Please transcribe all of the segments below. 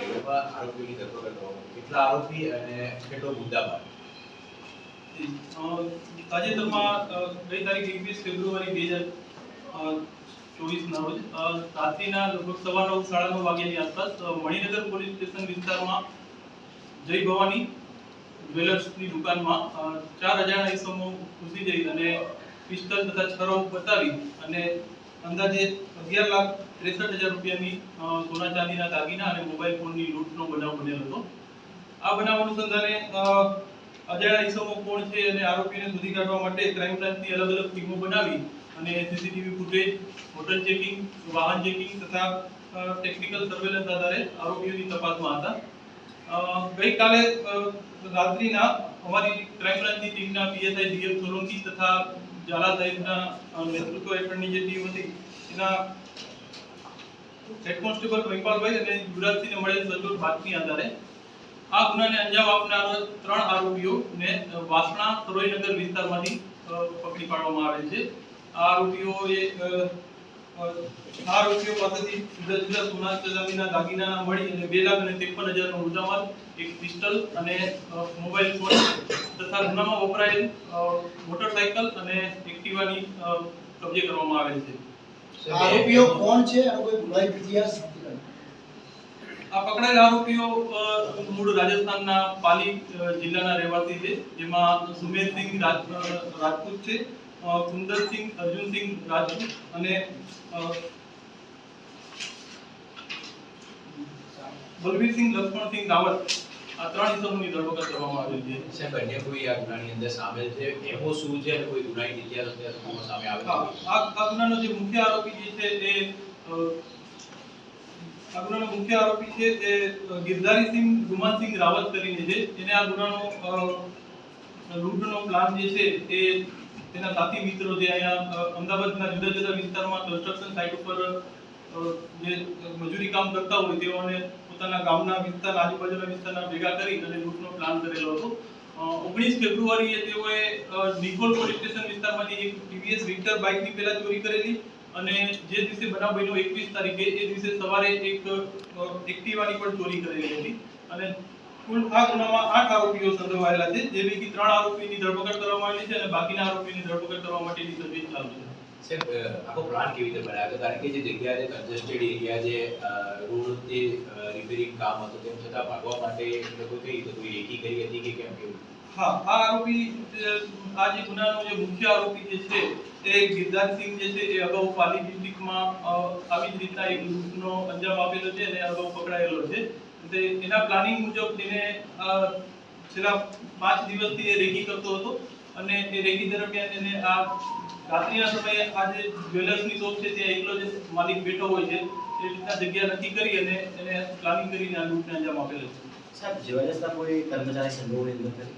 કરવામાં આવી? કેટલા આરોપી અને કેટલો મુદ્દામાલ તાજેતરમાં ગઈ તારીખ એકવીસ ફેબ્રુઆરી બે હજાર ચોવીસના રોજ રાત્રિના લગભગ સવા નવ, સાડા નવ વાગ્યાની આસપાસ મણિનગર પોલીસ સ્ટેશન વિસ્તારમાં જય ભવાની જ્વેલર્સની દુકાનમાં ચાર હજારના ઈસમો ઘૂસી જઈ અને પિસ્તલ તથા છરો બતાવી અને અંદાજે અગિયાર લાખ ત્રેસઠ હજાર રૂપિયાની સોના ચાંદીના દાગીના અને મોબાઈલ ફોનની લૂંટનો બનાવ બનેલો હતો. આ બનાવ અનુસંધાને અજાણ્યા ઈસમો કોણ છે અને આરોપીને શોધી કાઢવા માટે ક્રાઇમ બ્રાન્ચની અલગ અલગ ટીમો બનાવી અને સીસીટીવી ફૂટેજ હોટલ ચેકિંગ વાહન ચેકિંગ તથા ટેકનિકલ સર્વેલન્સ આધારે આરોપીઓની તપાસમાં હતા. ગઈકાલે રાત્રિના અમારી ક્રાઇમ બ્રાન્ચની ટીમના પીએસઆઈ ડીએમ સોલંકી તથા ઝાલા સાહેબના નેતૃત્વ હેઠળની જે ટીમ હતી, એના હેડ કોન્સ્ટેબલ મહિપાલભાઈ અને યુવરાજસિંહને મળેલ સચોટ બાતમી આધારે, આ ગુનાને અંજામ આપનાર ત્રણ આરોપીઓને વાસણા સરોઈનગર વિસ્તારમાંથી પકડી પાડવામાં આવેલ છે. આ આરોપીઓએ આ આરોપીઓ પાસેથી જુદા જુદા સોના ચલાવીના દાગીનાના મળી અને બે લાખ અને ત્રેપન હજારનો મુદ્દામાલ એક પિસ્ટલ અને મોબાઈલ ફોન તથા ગુનામાં વપરાયેલ અ, મોટરસાયકલ અને એક્ટિવાની કબજે કરવામાં આવેલ છે. આરોપીઓ કોણ છે? અને કોઈ ગુનાહિત ઇતિહાસ આ પકડાયેલા આરોપીઓ મૂળ રાજસ્થાનના પાલી જિલ્લાના રહેવાસી છે જેમાં સુમેરસિંહ રાજ રાજપૂત છે. કુંદરસિંહ અર્જુનસિંહ રાજુ અને બલવીરસિંહ લક્ષ્મણસિંહ રાવત આ ત્રણ ઇસમોની ધરપકડ કરવામાં આવી છે. સાહેબ અન્ય કોઈ આ ગુનાની અંદર સામેલ છે? એવો શું છે કોઈ ગુનાની ડિટેલ અત્યાર સામે આવે આ આ ગુનાનો જે મુખ્ય આરોપી જે છે અ, આ ગુનાનો મુખ્ય આરોપી છે તે ગિરધારીસિંહ ગુમાનસિંહ રાવત કરીને છે. એને આ ગુનાનો લૂંટનો પ્લાન જે છે એ તેના સાથી મિત્રો જે અહીંયા અમદાવાદના જુદા જુદા વિસ્તારમાં કન્સ્ટ્રક્શન સાઇટ ઉપર જે મજૂરી કામ કરતા હોય તેઓને પોતાના ગામના વિસ્તાર, આજુબાજુના વિસ્તારના ભેગા કરી અને લૂંટનો પ્લાન કરેલો હતો. ઓગણીસ ફેબ્રુઆરીએ તેઓએ નિકોલ પોલીસ સ્ટેશન વિસ્તારમાંથી એક ટીવીએસ વિક્ટર બાઇકની પહેલા ચોરી કરેલી અને જે દિવસે બનાવ બન્યો એકવીસ તારીખે, એ દિવસે સવારે એક એક્ટિવાની પણ ચોરી કરેલી હતી. અને કુલ આ ગુનામાં આઠ આરોપીઓ સંડોવાયેલા છે જે પૈકી ત્રણ આરોપીની ધરપકડ કરવામાં આવી છે અને બાકીના આરોપીની ધરપકડ કરવા માટેની તજવીજ ચાલુ છે. સાહેબ આખો પ્લાન કેવી રીતે બનાવ્યો? હતો કારણ કે જે જગ્યા છે કન્જેસ્ટેડ એરિયા જે રોડ જે રિપેરિંગ કામ હતું તેમ છતાં ભાગવા માટે એ લોકો કઈ રીતે કોઈ રેકી કરી હતી કે કેમ કેવું? હા આ આરોપી આ જે ગુનાનો જે મુખ્ય આરોપી જે છે તે ગિરધારસિંહ જે છે એ અગાઉ પાલી ડિસ્ટ્રિક્ટમાં આવી જ રીતના એક લૂંટનો અંજામ આપેલો છે અને અગાઉ પકડાયેલો છે. એના પ્લાનિંગ મુજબ એને અ, છેલ્લા પાંચ દિવસથી એ રેકી કરતો હતો અને એ રેકી દરમિયાન એને આ રાત્રિના સમયે આ જે જ્વેલર્સની શોપ છે ત્યાં એકલો જ માલિક બેઠો હોય છે એ રીતના જગ્યા નક્કી કરી અને એને પ્લાનિંગ કરીને આ લૂંટને અંજામ આપેલો છે. સાહેબ જ્વેલર્સના કોઈ કર્મચારી સંડોવણી અંદર કરી?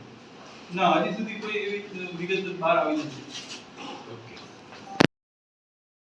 ના હજી સુધી કોઈ એવી વિગત બહાર આવી નથી.